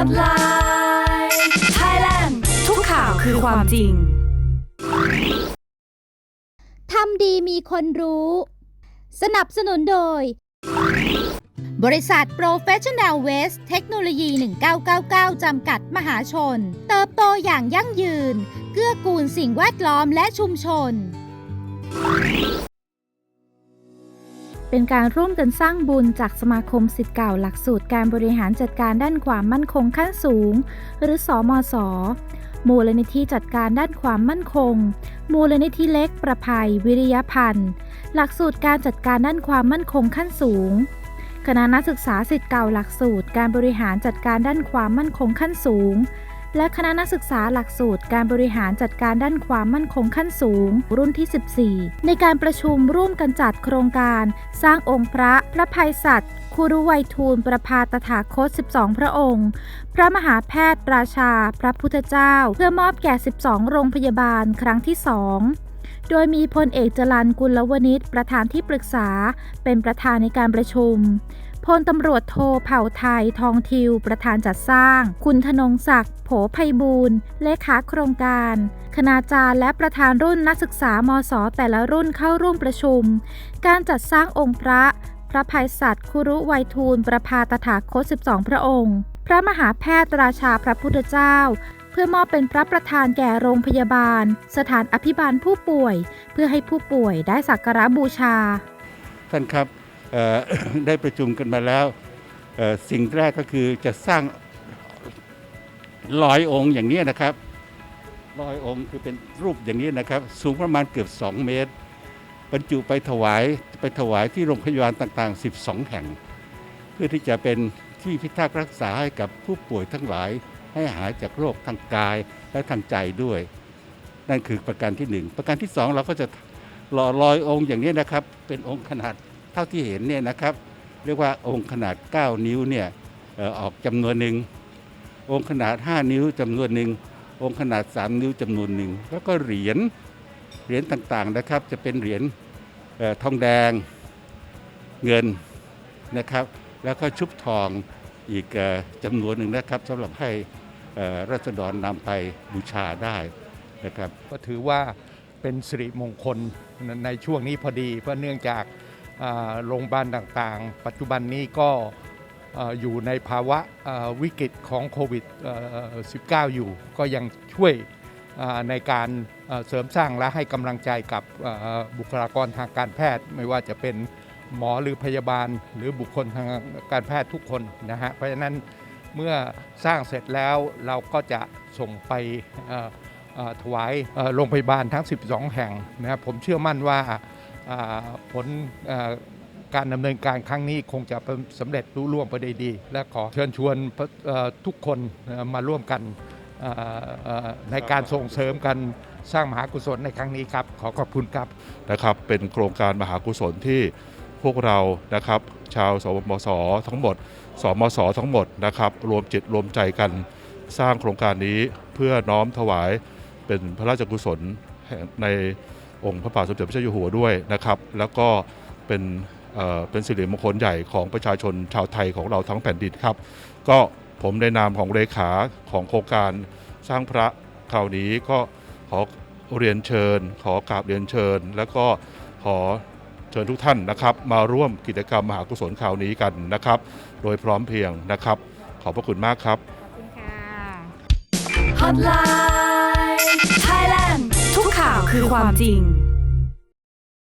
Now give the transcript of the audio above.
Hotline Thailand ทุกข่าวคือความจริง ทำดีมีคนรู้ สนับสนุนโดย บริษัท Professional Waste เทคโนโลยี 1999 จำกัดมหาชน เติบโตอย่างยั่งยืน เกื้อกูลสิ่งแวดล้อมและชุมชน เป็นการร่วมกันสร้างบุญจากสมาคมสิทธิ์เก่าหลักสูตรการบริหารจัดการด้านความมั่นคงขั้นสูง หรือสอมศมูลนิธิจัดการด้านความมั่นคง มูลนิธิเล็กประภัยวิริยพันธ์ หลักสูตรการจัดการด้านความมั่นคงขั้นสูง คณะนักศึกษาสิทธิ์เก่าหลักสูตรการบริหารจัดการด้านความมั่นคงขั้นสูง และคณะนักศึกษาหลักสูตรการบริหารจัดการด้านความมั่นคงขั้นสูง รุ่นที่ 14 ในการประชุมร่วมกันจัดโครงการ สร้างองค์พระพระภัยสัตว์คุรุไวยทูลประพาตถาคต 12 พระองค์ พระมหาแพทย์ราชา พระพุทธเจ้า เพื่อมอบแก่ 12 โรงพยาบาลครั้งที่2โดยมีพลเอกจรันกุลวณิชประธานที่ปรึกษา เป็นประธานในการประชุม ลตำรวจโทเผ่าไทยทองทิว ประธานจัดสร้าง คุณธนงศักดิ์โผไพบูลเลขาโครงการ คณาจารย์และประธานรุ่นนักศึกษามศแต่ละรุ่นเข้าร่วมประชุม การจัดสร้างองค์พระ พระภัยสัตว์คุรุไวยทูล ประพาตถาคต 12 พระองค์ พระมหาแพทย์ราชาพระพุทธเจ้าเพื่อมอบเป็นพระประธานแก่โรงพยาบาล สถานอภิบาลผู้ป่วย เพื่อให้ผู้ป่วยได้สักการะบูชา ท่านครับ ได้ประชุมกันมาแล้วสิ่งแรกก็คือจะสร้างลอยองค์อย่างนี้นะครับลอยองค์คือเป็นรูปอย่างนี้นะครับ สูงประมาณเกือบ 2 เมตร บรรจุไปถวายไปถวายที่โรงพยาบาลต่างๆ 12 แห่ง เพื่อที่จะเป็นที่พิทักษ์รักษาให้กับผู้ป่วยทั้งหลายให้หายจากโรคทางกายและทางใจด้วย นั่นคือประการที่หนึ่งประการที่สองเราก็จะหล่อลอยองค์อย่างนี้นะครับ เป็นองค์ขนาด เท่าที่เห็นเนี่ยนะครับ เรียกว่าองค์ขนาด 9 นิ้วเนี่ยออกจำนวนหนึ่งองค์ขนาด 5 นิ้วจำนวนหนึ่งองค์ขนาด 3 นิ้วจำนวนหนึ่งแล้วก็เหรียญเหรียญต่างๆนะครับ จะเป็นเหรียญทองแดงเงินนะครับ แล้วก็ชุบทองอีกจำนวนหนึ่งนะครับสำหรับให้รัษฎรนำไปบูชาได้นะครับ ก็ถือว่าเป็นสิริมงคลในช่วงนี้พอดีเพราะเนื่องจาก โรงพยาบาลต่างๆ ปัจจุบันนี้ก็อยู่ในภาวะวิกฤตของโควิด 19 อยู่ ก็ยังช่วยในการเสริมสร้างและให้กำลังใจกับบุคลากรทางการแพทย์ ไม่ว่าจะเป็นหมอหรือพยาบาลหรือบุคคลทางการแพทย์ทุกคนนะฮะเพราะฉะนั้นเมื่อสร้างเสร็จแล้วเราก็จะส่งไปถวายโรงพยาบาลทั้ง 12 แห่งนะครับผมเชื่อมั่นว่า ผลการดำเนินการครั้งนี้คงจะสำเร็จรุ่ล่วงไปได้ดี และขอเชิญชวนทุกคนมาร่วมกันในการส่งเสริมกันสร้างมหากุศลในครั้งนี้ครับ ขอขอบคุณครับนะครับ เป็นโครงการมหากุศลที่พวกเรานะครับ ชาวสมสทั้งหมด สมสทั้งหมดนะครับ รวมจิตรวมใจกันสร้างโครงการนี้เพื่อน้อมถวายเป็นพระราชกุศลใน องค์พระบาทสมเด็จพระเจ้าอยู่หัวด้วยนะครับ แล้วก็เป็นเป็นสิริมงคลใหญ่ของประชาชนชาวไทยของเราทั้งแผ่นดินครับ ก็ผมในนามของเลขาของโครงการสร้างพระคราวนี้ก็ขอเรียนเชิญ ขอกราบเรียนเชิญ แล้วก็ขอเชิญทุกท่านนะครับ มาร่วมกิจกรรมมหากุศลคราวนี้กันนะครับ โดยพร้อมเพียงนะครับ ขอบพระคุณมากครับ ขอบคุณค่ะ Hotline คือความจริง